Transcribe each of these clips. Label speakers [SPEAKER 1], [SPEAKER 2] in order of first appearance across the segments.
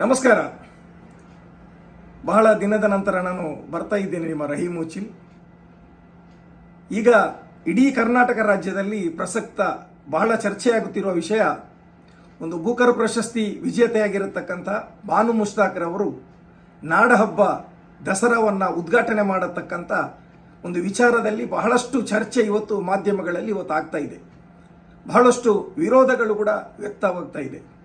[SPEAKER 1] ನಮಸ್ಕಾರ. ಬಹಳ ದಿನದ ನಂತರ ನಾನು ಬರ್ತಾ ಇದ್ದೇನೆ ನಿಮ್ಮ ರಹೀಮ್ ಉಚಿಲ್ ಈಗ ಇಡೀ ಕರ್ನಾಟಕ ರಾಜ್ಯದಲ್ಲಿ ಪ್ರಸಕ್ತ ಬಹಳ ಚರ್ಚೆಯಾಗುತ್ತಿರುವ ವಿಷಯ ಒಂದು ಬೂಕರ್ ಪ್ರಶಸ್ತಿ ವಿಜೇತೆಯಾಗಿರತಕ್ಕಂಥ ಬಾನು ಮುಷ್ತಾಕ್ರವರು ನಾಡಹಬ್ಬ ದಸರಾವನ್ನು ಉದ್ಘಾಟನೆ ಮಾಡತಕ್ಕಂಥ ಒಂದು ವಿಚಾರದಲ್ಲಿ ಬಹಳಷ್ಟು ಚರ್ಚೆ ಇವತ್ತು ಮಾಧ್ಯಮಗಳಲ್ಲಿ ಇವತ್ತು ಆಗ್ತಾ ಇದೆ. ಬಹಳಷ್ಟು ವಿರೋಧಗಳು ಕೂಡ ವ್ಯಕ್ತವಾಗ್ತಾ ಇದೆ.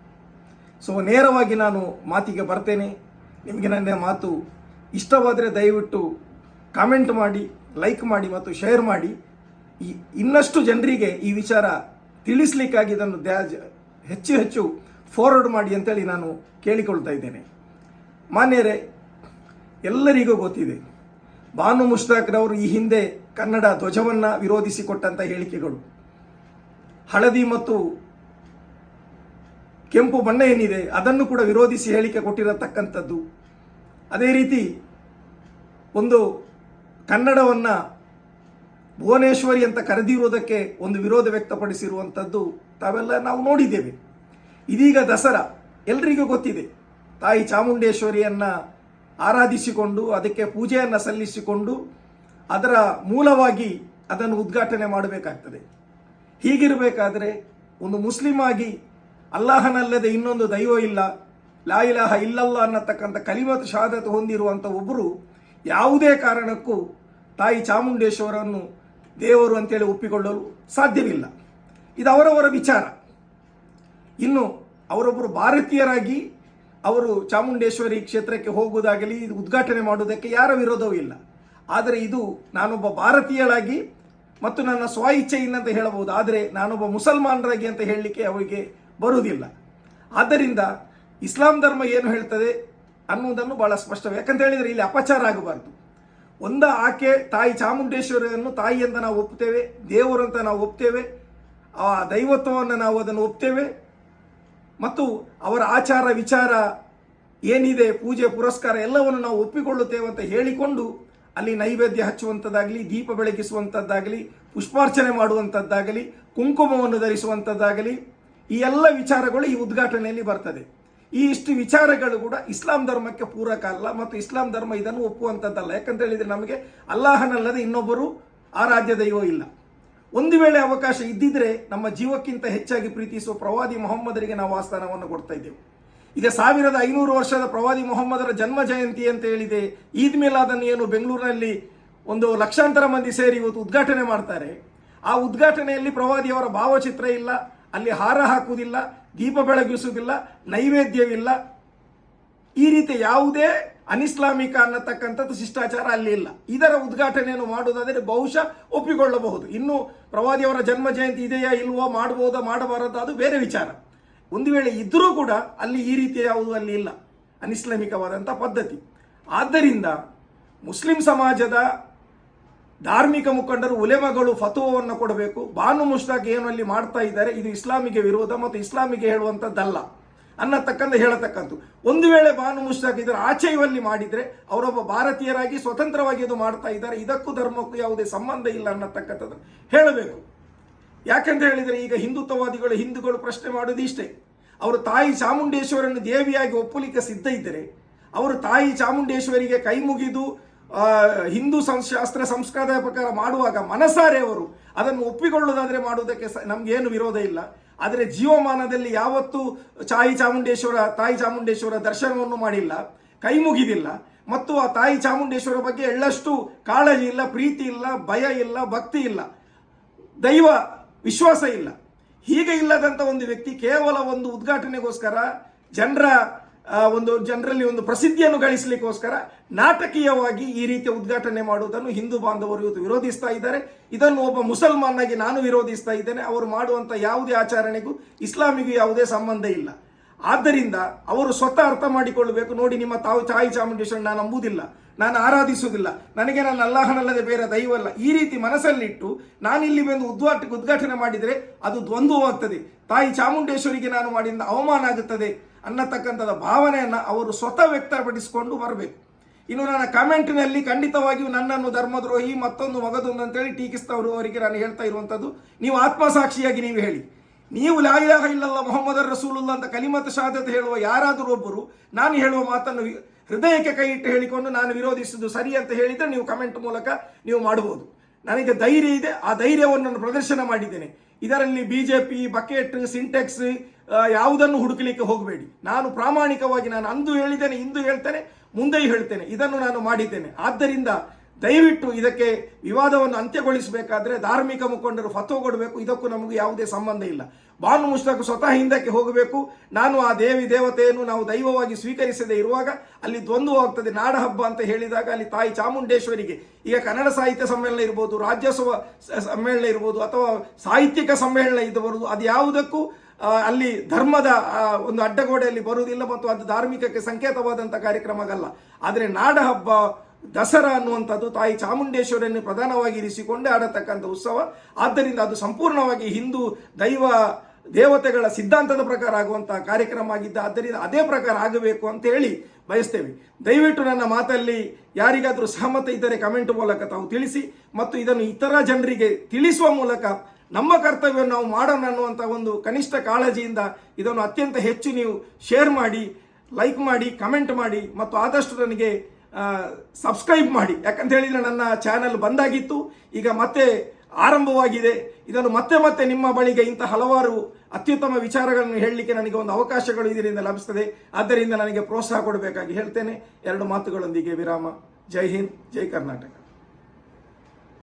[SPEAKER 1] ಸೊ ನೇರವಾಗಿ ನಾನು ಮಾತಿಗೆ ಬರ್ತೇನೆ. ನಿಮಗೆ ನನ್ನ ಮಾತು ಇಷ್ಟವಾದರೆ ದಯವಿಟ್ಟು ಕಾಮೆಂಟ್ ಮಾಡಿ ಲೈಕ್ ಮಾಡಿ ಮತ್ತು ಶೇರ್ ಮಾಡಿ. ಈ ಇನ್ನಷ್ಟು ಜನರಿಗೆ ಈ ವಿಚಾರ ತಿಳಿಸ್ಲಿಕ್ಕಾಗಿ ಇದನ್ನು ಹೆಚ್ಚು ಹೆಚ್ಚು ಫಾರ್ವರ್ಡ್ ಮಾಡಿ ಅಂತೇಳಿ ನಾನು ಕೇಳಿಕೊಳ್ತಾ ಇದ್ದೇನೆ. ಮಾನ್ಯರೇ, ಎಲ್ಲರಿಗೂ ಗೊತ್ತಿದೆ ಬಾನು ಮುಷ್ತಾಕ್ರವರು ಈ ಹಿಂದೆ ಕನ್ನಡ ಧ್ವಜವನ್ನು ವಿರೋಧಿಸಿಕೊಟ್ಟಂಥ ಹೇಳಿಕೆಗಳು. ಹಳದಿ ಮತ್ತು ಕೆಂಪು ಬಣ್ಣ ಏನಿದೆ, ಅದನ್ನು ಕೂಡ ವಿರೋಧಿಸಿ ಹೇಳಿಕೆ ಕೊಟ್ಟಿರತಕ್ಕಂಥದ್ದು. ಅದೇ ರೀತಿ ಒಂದು ಕನ್ನಡವನ್ನು ಭುವನೇಶ್ವರಿ ಅಂತ ಕರೆದಿರುವುದಕ್ಕೆ ಒಂದು ವಿರೋಧ ವ್ಯಕ್ತಪಡಿಸಿರುವಂಥದ್ದು ತಾವೆಲ್ಲ ನಾವು ನೋಡಿದ್ದೇವೆ. ಇದೀಗ ದಸರಾ, ಎಲ್ರಿಗೂ ಗೊತ್ತಿದೆ. ತಾಯಿ ಚಾಮುಂಡೇಶ್ವರಿಯನ್ನು ಆರಾಧಿಸಿಕೊಂಡು, ಅದಕ್ಕೆ ಪೂಜೆಯನ್ನು ಸಲ್ಲಿಸಿಕೊಂಡು, ಅದರ ಮೂಲವಾಗಿ ಅದನ್ನು ಉದ್ಘಾಟನೆ ಮಾಡಬೇಕಾಗ್ತದೆ. ಹೀಗಿರಬೇಕಾದ್ರೆ, ಒಂದು ಮುಸ್ಲಿಮ್ ಆಗಿ ಅಲ್ಲಾಹನಲ್ಲದೆ ಇನ್ನೊಂದು ದೈವ ಇಲ್ಲ. ಲಾಯಿಲಾಹ ಇಲ್ಲಲ್ಲ ಅನ್ನತಕ್ಕಂಥ ಕಲಿಮತ್ ಶಹಾದತ್ ಹೊಂದಿರುವಂಥ ಒಬ್ಬರು ಯಾವುದೇ ಕಾರಣಕ್ಕೂ ತಾಯಿ ಚಾಮುಂಡೇಶ್ವರನ್ನು ದೇವರು ಅಂತೇಳಿ ಒಪ್ಪಿಕೊಳ್ಳಲು ಸಾಧ್ಯವಿಲ್ಲ. ಇದು ಅವರವರ ವಿಚಾರ. ಇನ್ನು ಅವರೊಬ್ಬರು ಭಾರತೀಯರಾಗಿ ಅವರು ಚಾಮುಂಡೇಶ್ವರಿ ಕ್ಷೇತ್ರಕ್ಕೆ ಹೋಗುವುದಾಗಲಿ ಇದು ಉದ್ಘಾಟನೆ ಮಾಡುವುದಕ್ಕೆ ಯಾರ ವಿರೋಧವೂ ಇಲ್ಲ. ಆದರೆ ಇದು ನಾನೊಬ್ಬ ಭಾರತೀಯಳಾಗಿ ಮತ್ತು ನನ್ನ ಸ್ವ ಇಚ್ಛೆಯಿಂದ ಹೇಳಬಹುದು. ಆದರೆ ನಾನೊಬ್ಬ ಮುಸಲ್ಮಾನರಾಗಿ ಅಂತ ಹೇಳಲಿಕ್ಕೆ ಅವರಿಗೆ ಬರುವುದಿಲ್ಲ. ಆದ್ದರಿಂದ ಇಸ್ಲಾಂ ಧರ್ಮ ಏನು ಹೇಳ್ತದೆ ಅನ್ನುವುದನ್ನು ಬಹಳ ಸ್ಪಷ್ಟ ಯಾಕಂತ ಹೇಳಿದರೆ ಇಲ್ಲಿ ಅಪಚಾರ ಆಗಬಾರ್ದು. ಒಂದ ಆಕೆ ತಾಯಿ ಚಾಮುಂಡೇಶ್ವರಿಯನ್ನು ತಾಯಿ ಅಂತ ನಾವು ಒಪ್ತೇವೆ ದೇವರು ಅಂತ ನಾವು ಒಪ್ತೇವೆ, ಆ ದೈವತ್ವವನ್ನು ನಾವು ಅದನ್ನು ಒಪ್ತೇವೆ, ಮತ್ತು ಅವರ ಆಚಾರ ವಿಚಾರ ಏನಿದೆ, ಪೂಜೆ, ಪುರಸ್ಕಾರ ಎಲ್ಲವನ್ನು ನಾವು ಒಪ್ಪಿಕೊಳ್ಳುತ್ತೇವೆ ಅಂತ ಹೇಳಿಕೊಂಡು ಅಲ್ಲಿ ನೈವೇದ್ಯ ಹಚ್ಚುವಂಥದ್ದಾಗಲಿ ದೀಪ ಬೆಳಗಿಸುವಂಥದ್ದಾಗಲಿ ಪುಷ್ಪಾರ್ಚನೆ ಮಾಡುವಂಥದ್ದಾಗಲಿ ಕುಂಕುಮವನ್ನು ಧರಿಸುವಂಥದ್ದಾಗಲಿ ಈ ಎಲ್ಲ ವಿಚಾರಗಳು ಈ ಉದ್ಘಾಟನೆಯಲ್ಲಿ ಬರ್ತದೆ. ಈ ಇಷ್ಟು ವಿಚಾರಗಳು ಕೂಡ ಇಸ್ಲಾಂ ಧರ್ಮಕ್ಕೆ ಪೂರಕ ಅಲ್ಲ ಮತ್ತು ಇಸ್ಲಾಂ ಧರ್ಮ ಇದನ್ನು ಒಪ್ಪುವಂಥದ್ದಲ್ಲ. ಯಾಕಂತ ಹೇಳಿದರೆ ನಮಗೆ ಅಲ್ಲಾಹನಲ್ಲದೆ ಇನ್ನೊಬ್ಬರು ಆರಾಧ್ಯ ದೈವ ಇಲ್ಲ. ಒಂದು ವೇಳೆ ಅವಕಾಶ ಇದ್ದಿದ್ರೆ ನಮ್ಮ ಜೀವಕ್ಕಿಂತ ಹೆಚ್ಚಾಗಿ ಪ್ರೀತಿಸುವ ಪ್ರವಾದಿ ಮೊಹಮ್ಮದರಿಗೆ ನಾವು ಆಸ್ಥಾನವನ್ನು ಕೊಡ್ತಾ ಇದ್ದೆವು. ಈಗ ಸಾವಿರದ ಐನೂರು ವರ್ಷದ ಪ್ರವಾದಿ ಮೊಹಮ್ಮದರ ಜನ್ಮ ಜಯಂತಿ ಅಂತ ಹೇಳಿದೆ. ಈದ್ ಅದನ್ನು ಏನು ಬೆಂಗಳೂರಿನಲ್ಲಿ ಒಂದು ಲಕ್ಷಾಂತರ ಮಂದಿ ಸೇರಿ ಇವತ್ತು ಉದ್ಘಾಟನೆ ಮಾಡ್ತಾರೆ. ಆ ಉದ್ಘಾಟನೆಯಲ್ಲಿ ಪ್ರವಾದಿಯವರ ಭಾವಚಿತ್ರ ಇಲ್ಲ. ಅಲ್ಲಿ ಹಾರ ಹಾಕುವುದಿಲ್ಲ, ದೀಪ ಬೆಳಗಿಸುವುದಿಲ್ಲ, ನೈವೇದ್ಯವಿಲ್ಲ. ಈ ರೀತಿ ಯಾವುದೇ ಅನಿಸ್ಲಾಮಿಕ ಅನ್ನತಕ್ಕಂಥದ್ದು ಶಿಷ್ಟಾಚಾರ ಅಲ್ಲಿ ಇಲ್ಲ. ಇದರ ಉದ್ಘಾಟನೆಯನ್ನು ಮಾಡುವುದಾದರೆ ಬಹುಶಃ ಒಪ್ಪಿಕೊಳ್ಳಬಹುದು. ಇನ್ನು ಪ್ರವಾದಿಯವರ ಜನ್ಮ ಜಯಂತಿ ಇದೆಯಾ ಇಲ್ವೋ ಮಾಡಬಹುದಾ ಮಾಡಬಾರದು, ಅದು ಬೇರೆ ವಿಚಾರ. ಒಂದು ವೇಳೆ ಇದ್ದರೂ ಕೂಡ ಅಲ್ಲಿ ಈ ರೀತಿ ಯಾವುದು ಅಲ್ಲಿ ಇಲ್ಲ. ಅನಿಸ್ಲಾಮಿಕವಾದಂಥ ಪದ್ಧತಿ. ಆದ್ದರಿಂದ ಮುಸ್ಲಿಂ ಸಮಾಜದ ಧಾರ್ಮಿಕ ಮುಖಂಡರು ಉಲೆಮಗಳು ಫತುವವನ್ನು ಕೊಡಬೇಕು. ಬಾನು ಮುಷ್ತಾಕ್ ಏನು ಅಲ್ಲಿ ಮಾಡ್ತಾ ಇದ್ದಾರೆ, ಇದು ಇಸ್ಲಾಮಿಗೆ ವಿರೋಧ ಮತ್ತು ಇಸ್ಲಾಮಿಗೆ ಹೇಳುವಂಥದ್ದಲ್ಲ ಅನ್ನತಕ್ಕಂಥ ಹೇಳತಕ್ಕಂಥ ಒಂದು ವೇಳೆ ಬಾನು ಮುಷ್ತಾಕ್ ಇದರ ಆಚೆಯಲ್ಲಿ ಮಾಡಿದರೆ, ಅವರೊಬ್ಬ ಭಾರತೀಯರಾಗಿ ಸ್ವತಂತ್ರವಾಗಿ ಅದು ಮಾಡ್ತಾ ಇದ್ದಾರೆ. ಇದಕ್ಕೂ ಧರ್ಮಕ್ಕೂ ಯಾವುದೇ ಸಂಬಂಧ ಇಲ್ಲ ಅನ್ನತಕ್ಕಂಥದ್ದು. ಹೇಳಬೇಕು. ಯಾಕಂತ ಹೇಳಿದರೆ, ಈಗ ಹಿಂದುತ್ವವಾದಿಗಳು, ಹಿಂದೂಗಳು ಪ್ರಶ್ನೆ ಮಾಡೋದು ಇಷ್ಟೇ. ಅವರು ತಾಯಿ ಚಾಮುಂಡೇಶ್ವರನ್ನು ದೇವಿಯಾಗಿ ಒಪ್ಪಲಿಕ್ಕೆ ಸಿದ್ಧ ಇದ್ದರೆ, ಅವರು ತಾಯಿ ಚಾಮುಂಡೇಶ್ವರಿಗೆ ಕೈ ಮುಗಿದು ಹಿಂದೂ ಸಂಶಾಸ್ತ್ರ ಸಂಸ್ಕಾರದ ಪ್ರಕಾರ ಮಾಡುವಾಗ ಮನಸಾರೆ ಅವರು ಅದನ್ನು ಒಪ್ಪಿಕೊಳ್ಳುವುದಾದರೆ ಮಾಡುವುದಕ್ಕೆ ನಮ್ಗೇನು ವಿರೋಧ ಇಲ್ಲ. ಆದರೆ ಜೀವಮಾನದಲ್ಲಿ ಯಾವತ್ತೂ ತಾಯಿ ಚಾಮುಂಡೇಶ್ವರ ತಾಯಿ ಚಾಮುಂಡೇಶ್ವರ ದರ್ಶನವನ್ನು ಮಾಡಿಲ್ಲ, ಕೈ ಮುಗಿದಿಲ್ಲ. ಮತ್ತು ಆ ತಾಯಿ ಚಾಮುಂಡೇಶ್ವರ ಬಗ್ಗೆ ಎಳ್ಳಷ್ಟು ಕಾಳಜಿ ಇಲ್ಲ, ಪ್ರೀತಿ ಇಲ್ಲ, ಭಯ ಇಲ್ಲ, ಭಕ್ತಿ ಇಲ್ಲ. ದೈವ ವಿಶ್ವಾಸ ಇಲ್ಲ. ಹೀಗೆ ಇಲ್ಲದಂಥ ಒಂದು ವ್ಯಕ್ತಿ ಕೇವಲ ಒಂದು ಉದ್ಘಾಟನೆಗೋಸ್ಕರ ಜನರ ಒಂದು ಜನರಲ್ಲಿ ಒಂದು ಪ್ರಸಿದ್ಧಿಯನ್ನು ಗಳಿಸಲಿಕ್ಕೋಸ್ಕರ ನಾಟಕೀಯವಾಗಿ ಈ ರೀತಿಯ ಉದ್ಘಾಟನೆ ಮಾಡುವುದನ್ನು ಹಿಂದೂ ಬಾಂಧವರು ಇವತ್ತು ವಿರೋಧಿಸ್ತಾ ಇದ್ದಾರೆ. ಇದನ್ನು ಒಬ್ಬ ಮುಸಲ್ಮಾನಾಗಿ ನಾನು ವಿರೋಧಿಸ್ತಾ ಇದ್ದೇನೆ. ಅವರು ಮಾಡುವಂಥ ಯಾವುದೇ ಆಚರಣೆಗೂ ಇಸ್ಲಾಮಿಗೂ ಯಾವುದೇ ಸಂಬಂಧ ಇಲ್ಲ. ಆದ್ದರಿಂದ ಅವರು ಸ್ವತಃ ಅರ್ಥ ಮಾಡಿಕೊಳ್ಳಬೇಕು. ನೋಡಿ, ನಿಮ್ಮ ತಾವು ತಾಯಿ ಚಾಮುಂಡೇಶ್ವರನ ನಾನು ನಂಬುವುದಿಲ್ಲ ನಾನು ಆರಾಧಿಸುವುದಿಲ್ಲ. ನನಗೆ ನನ್ನ ಅಲ್ಲಾಹನಲ್ಲದೆ ಬೇರೆ ದೈವಲ್ಲ ಈ ರೀತಿ ಮನಸ್ಸಲ್ಲಿಟ್ಟು ನಾನಿಲ್ಲಿ ಬಂದು ಉದ್ಘಾಟ ಉದ್ಘಾಟನೆ ಮಾಡಿದರೆ ಅದು ದ್ವಂದ್ವವಾಗ್ತದೆ. ತಾಯಿ ಚಾಮುಂಡೇಶ್ವರಿಗೆ ನಾನು ಮಾಡಿದ ಅವಮಾನ ಆಗುತ್ತದೆ. ಅನ್ನತಕ್ಕಂಥದ ಭಾವನೆಯನ್ನು ಅವರು ಸ್ವತಃ ವ್ಯಕ್ತಪಡಿಸಿಕೊಂಡು ಬರಬೇಕು. ಇನ್ನು ನನ್ನ ಕಮೆಂಟ್ನಲ್ಲಿ ಖಂಡಿತವಾಗಿಯೂ ನನ್ನನ್ನು ಧರ್ಮದ್ರೋಹಿ, ಮತ್ತೊಂದು ಮಗದೊಂದು ಅಂತೇಳಿ ಟೀಕಿಸ್ತವರು ಅವರಿಗೆ ನಾನು ಹೇಳ್ತಾ ಇರುವಂಥದ್ದು. ನೀವು ಆತ್ಮಸಾಕ್ಷಿಯಾಗಿ ನೀವು ಹೇಳಿ. ನೀವು ಲಾಯಿಲಾಹ ಇಲ್ಲಲ್ಲ ಮೊಹಮ್ಮದ್ ರಸೂಲುಲ್ಲ ಅಂತ ಕಲಿಮತ ಶಾದತ್ ಹೇಳುವ ಯಾರಾದರೂ ಒಬ್ಬರು, ನಾನು ಹೇಳುವ ಮಾತನ್ನು ಹೃದಯಕ್ಕೆ ಕೈ ಇಟ್ಟು ಹೇಳಿಕೊಂಡು ನಾನು ವಿರೋಧಿಸಿದ್ದು ಸರಿ ಅಂತ ಹೇಳಿದರೆ ನೀವು ಕಮೆಂಟ್ ಮೂಲಕ ನೀವು ಮಾಡಬಹುದು ನನಗೆ ಧೈರ್ಯ ಇದೆ. ಆ ಧೈರ್ಯವನ್ನು ನಾನು ಪ್ರದರ್ಶನ ಮಾಡಿದ್ದೇನೆ. ಇದರಲ್ಲಿ ಬಿಜೆಪಿ, ಬಕೆಟ್, ಸಿಂಟೆಕ್ಸ್ ಯಾವುದನ್ನು ಹುಡುಕಲಿಕ್ಕೆ ಹೋಗಬೇಡಿ. ನಾನು ಪ್ರಾಮಾಣಿಕವಾಗಿ ನಾನು ಅಂದು ಹೇಳಿದ್ದೇನೆ, ಇಂದು ಹೇಳ್ತೇನೆ ಮುಂದೆಯೂ ಹೇಳ್ತೇನೆ, ಇದನ್ನು ನಾನು ಮಾಡಿದ್ದೇನೆ. ಆದ್ದರಿಂದ ದಯವಿಟ್ಟು ಇದಕ್ಕೆ ವಿವಾದವನ್ನು ಅಂತ್ಯಗೊಳಿಸಬೇಕಾದ್ರೆ ಧಾರ್ಮಿಕ ಮುಖಂಡರು ಫತೋ ಕೊಡಬೇಕು, ಇದಕ್ಕೂ ನಮಗೂ ಯಾವುದೇ ಸಂಬಂಧ ಇಲ್ಲ. ಬಾನು ಮುಷ್ತಾಕ್ ಸ್ವತಃ ಹಿಂದಕ್ಕೆ ಹೋಗಬೇಕು. ನಾನು ಆ ದೇವಿ ದೇವತೆಯನ್ನು ನಾವು ದೈವವಾಗಿ ಸ್ವೀಕರಿಸದೇ ಇರುವಾಗ ಅಲ್ಲಿ ದ್ವಂದ್ವವಾಗ್ತದೆ. ನಾಡಹಬ್ಬ ಅಂತ ಹೇಳಿದಾಗ ಅಲ್ಲಿ ತಾಯಿ ಚಾಮುಂಡೇಶ್ವರಿಗೆ, ಈಗ ಕನ್ನಡ ಸಾಹಿತ್ಯ ಸಮ್ಮೇಳನ ಇರ್ಬೋದು, ರಾಜ್ಯೋತ್ಸವ ಸಮ್ಮೇಳನ ಇರ್ಬೋದು ಅಥವಾ ಸಾಹಿತ್ಯಿಕ ಸಮ್ಮೇಳನ ಇದ್ದವರು ಅದು ಯಾವುದಕ್ಕೂ ಅಲ್ಲಿ ಧರ್ಮದ ಒಂದು ಅಡ್ಡಗೋಡೆಯಲ್ಲಿ ಬರುವುದಿಲ್ಲ ಮತ್ತು ಅದು ಧಾರ್ಮಿಕಕ್ಕೆ ಸಂಕೇತವಾದಂಥ ಕಾರ್ಯಕ್ರಮಗಲ್ಲ. ಆದರೆ ನಾಡ ಹಬ್ಬ ದಸರಾ ಅನ್ನುವಂಥದ್ದು ತಾಯಿ ಚಾಮುಂಡೇಶ್ವರಿಯನ್ನು ಪ್ರಧಾನವಾಗಿ ಇರಿಸಿಕೊಂಡೇ ಆಡತಕ್ಕಂಥ ಉತ್ಸವ. ಆದ್ದರಿಂದ ಅದು ಸಂಪೂರ್ಣವಾಗಿ ಹಿಂದೂ ದೈವ ದೇವತೆಗಳ ಸಿದ್ಧಾಂತದ ಪ್ರಕಾರ ಆಗುವಂತಹ ಕಾರ್ಯಕ್ರಮ ಆಗಿದ್ದ. ಆದ್ದರಿಂದ ಅದೇ ಪ್ರಕಾರ ಆಗಬೇಕು ಅಂತ ಹೇಳಿ ಬಯಸ್ತೇವೆ. ದಯವಿಟ್ಟು ನನ್ನ ಮಾತಲ್ಲಿ ಯಾರಿಗಾದರೂ ಸಹಮತ ಇದ್ದರೆ ಕಮೆಂಟ್ ಮೂಲಕ ತಾವು ತಿಳಿಸಿ ಮತ್ತು ಇದನ್ನು ಇತರ ಜನರಿಗೆ ತಿಳಿಸುವ ಮೂಲಕ ನಮ್ಮ ಕರ್ತವ್ಯ ನಾವು ಮಾಡೋಣ ಅನ್ನುವಂಥ ಒಂದು ಕನಿಷ್ಠ ಕಾಳಜಿಯಿಂದ ಇದನ್ನು ಅತ್ಯಂತ ಹೆಚ್ಚು ನೀವು ಶೇರ್ ಮಾಡಿ ಲೈಕ್ ಮಾಡಿ ಕಮೆಂಟ್ ಮಾಡಿ ಮತ್ತು ಆದಷ್ಟು ನನಗೆ ಸಬ್ಸ್ಕ್ರೈಬ್ ಮಾಡಿ. ಯಾಕಂತ ಹೇಳಿದರೆ ನನ್ನ ಚಾನಲ್ ಬಂದಾಗಿತ್ತು. ಈಗ ಮತ್ತೆ ಆರಂಭವಾಗಿದೆ. ಇದನ್ನು ಮತ್ತೆ ಮತ್ತೆ ನಿಮ್ಮ ಬಳಿಗೆ ಇಂಥ ಹಲವಾರು ಅತ್ಯುತ್ತಮ ವಿಚಾರಗಳನ್ನು ಹೇಳಲಿಕ್ಕೆ ನನಗೆ ಒಂದು ಅವಕಾಶಗಳು ಇದರಿಂದ ಲಭಿಸ್ತದೆ. ಆದ್ದರಿಂದ ನನಗೆ ಪ್ರೋತ್ಸಾಹ ಕೊಡಬೇಕಾಗಿ ಹೇಳ್ತೇನೆ. ಎರಡು ಮಾತುಗಳೊಂದಿಗೆ ವಿರಾಮ. ಜೈ ಹಿಂದ್, ಜೈ ಕರ್ನಾಟಕ.